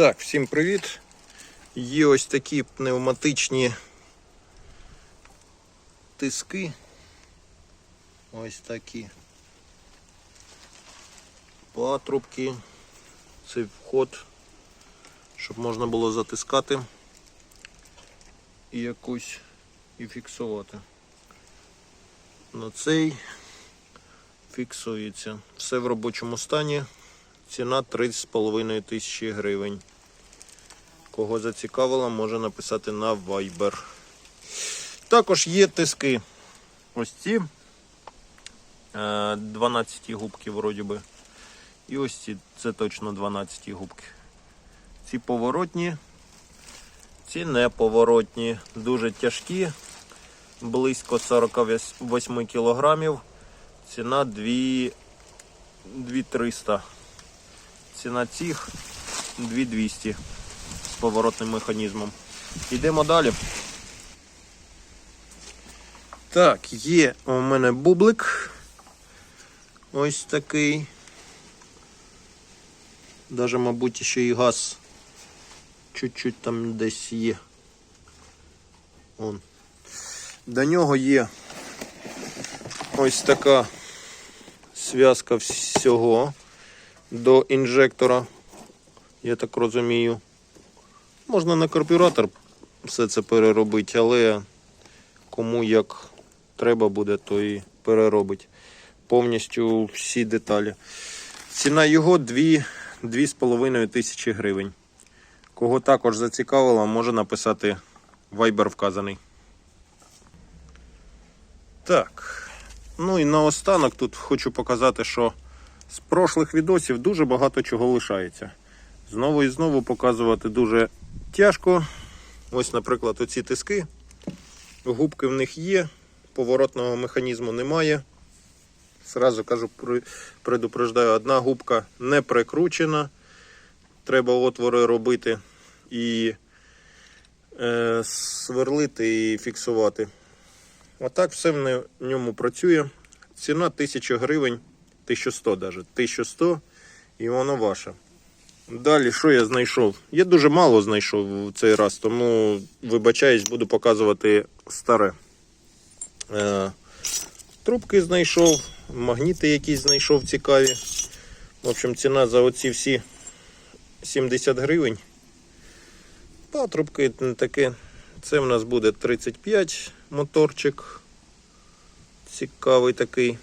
Так, всім привіт. Є ось такі пневматичні тиски. Ось такі. Патрубки. Це вход, щоб можна було затискати і якусь і фіксувати. На цей фіксується. Все в робочому стані. Ціна 3,5 тисячі гривень. Кого зацікавило, може написати на Viber. Також є тиски. Ось ці. Е, 12 губки вроді би. І ось ці, це точно 12 губки. Ці поворотні, ці неповоротні, дуже тяжкі, близько 48 кілограмів. Ціна 2 2300. Ціна цих 2200 з поворотним механізмом. Йдемо далі. Так, є у мене бублик. Ось такий. Даже, мабуть, ще і газ чуть-чуть там десь є. Он. До нього є ось така зв'язка всього до інжектора, я так розумію. Можна на карбюратор все це переробити, але кому як треба буде, то і переробить. Повністю всі деталі. Ціна його 2 2,5 тисячі гривень. Кого також зацікавило, може написати Viber вказаний. Так. Ну і наостанок тут хочу показати, що з прошлих відосів дуже багато чого лишається. Знову і знову показувати дуже тяжко. Ось, наприклад, оці тиски. Губки в них є, поворотного механізму немає. Сразу кажу, предупреждаю, одна губка не прикручена. Треба отвори робити і е, сверлити і фіксувати. Отак все в ньому працює. Ціна 1000 гривень, 1100 навіть. 1100 і воно ваше. Далі, що я знайшов? Я дуже мало знайшов в цей раз, тому вибачаюсь, буду показувати старе. Е, трубки знайшов, магніти якісь знайшов цікаві. В общем, ціна за оці всі 70 гривень. Патрубки таке. Це в нас буде 35 моторчик. Цікавий такий.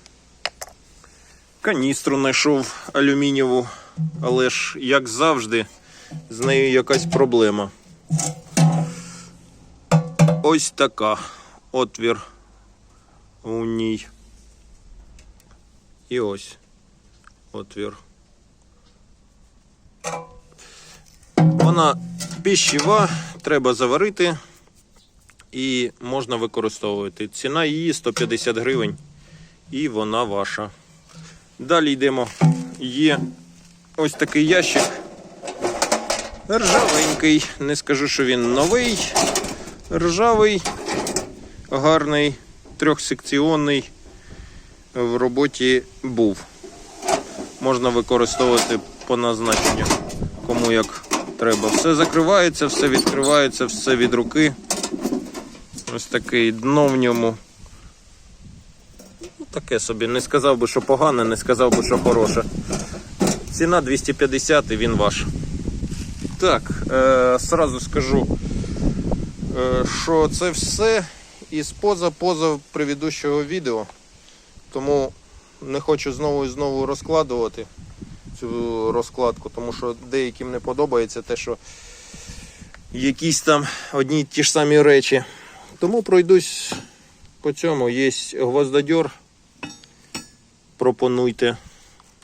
Каністру знайшов алюмінієву, але ж, як завжди, з нею якась проблема. Ось така отвір у ній. І ось отвір. Вона піщева, треба заварити і можна використовувати. Ціна її 150 гривень і вона ваша. Далі йдемо. Є ось такий ящик. Ржавенький. Не скажу, що він новий. Ржавий, гарний, трьохсекціонний. В роботі був. Можна використовувати по назначенню, кому як треба. Все закривається, все відкривається, все від руки. Ось такий дно в ньому. Ну, таке собі. Не сказав би, що погане, не сказав би, що хороше. Ціна 250 і він ваш. Так, е, сразу скажу, е, що це все із поза поза предыдущого відео. Тому не хочу знову і знову розкладувати цю розкладку, тому що деяким не подобається те, що якісь там одні ті ж самі речі. Тому пройдусь по цьому. Є гвоздодьор. Пропонуйте.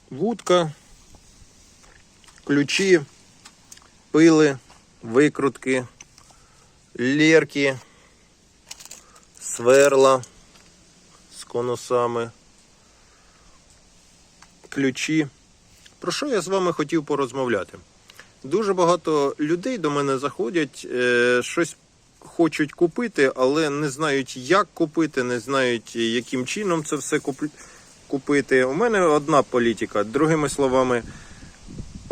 Вудка, ключі, пили, викрутки, лєрки, сверла з конусами, ключі. Про що я з вами хотів порозмовляти? Дуже багато людей до мене заходять, е, щось хочуть купити, але не знають, як купити, не знають, яким чином це все купити. У мене одна політика. Другими словами,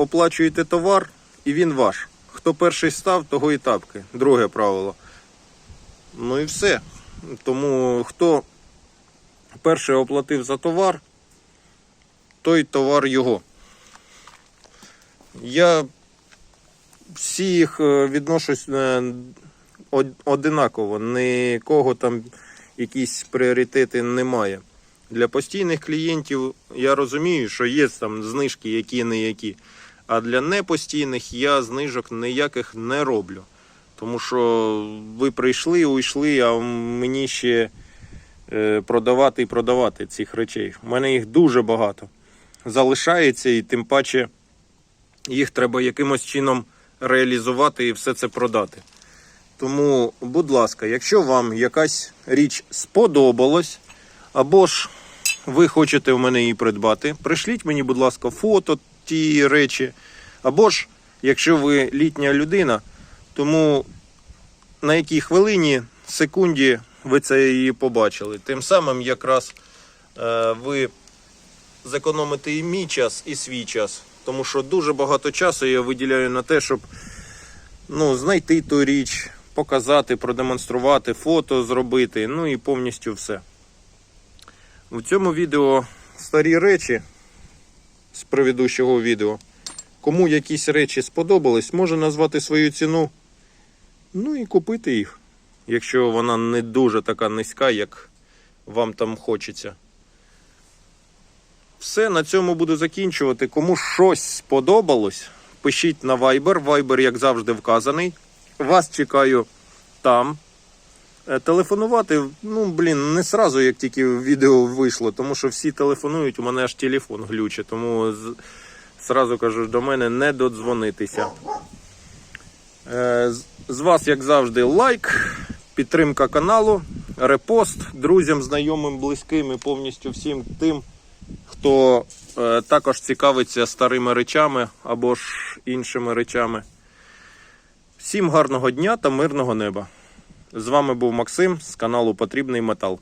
оплачуєте товар і він ваш. Хто перший став, того і тапки. Друге правило. Ну і все. Тому хто перший оплатив за товар, той товар його. Я всіх е, відношусь е, одинаково, нікого там якісь пріоритети немає. Для постійних клієнтів я розумію, що є там знижки, які не які. А для непостійних я знижок ніяких не роблю. Тому що ви прийшли, уйшли, а мені ще е, продавати і продавати цих речей. У мене їх дуже багато. Залишається, і тим паче їх треба якимось чином реалізувати і все це продати. Тому, будь ласка, якщо вам якась річ сподобалась, або ж ви хочете в мене її придбати, пришліть мені, будь ласка, фото тієї речі. Або ж, якщо ви літня людина, тому на якій хвилині, секунді ви це її побачили. Тим самим якраз е, ви зекономите і мій час, і свій час. Тому що дуже багато часу я виділяю на те, щоб ну, знайти ту річ, показати, продемонструвати, фото зробити, ну і повністю все. У цьому відео старі речі з предыдущого відео. Кому якісь речі сподобались, може назвати свою ціну. Ну і купити їх, якщо вона не дуже така низька, як вам там хочеться. Все, на цьому буду закінчувати. Кому щось сподобалось, пишіть на Viber. Viber, як завжди, вказаний. Вас чекаю там. Е, Телефонувати, ну блін, не сразу, як тільки відео вийшло, тому що всі телефонують, у мене аж телефон глючить, тому з- зразу кажу, до мене не додзвонитися. Е, з- вас, як завжди, лайк, підтримка каналу, репост друзям, знайомим, близьким і повністю всім тим, хто е, також цікавиться старими речами або ж іншими речами. Всім гарного дня та мирного неба. З вами був Максим з каналу Потрібний Метал.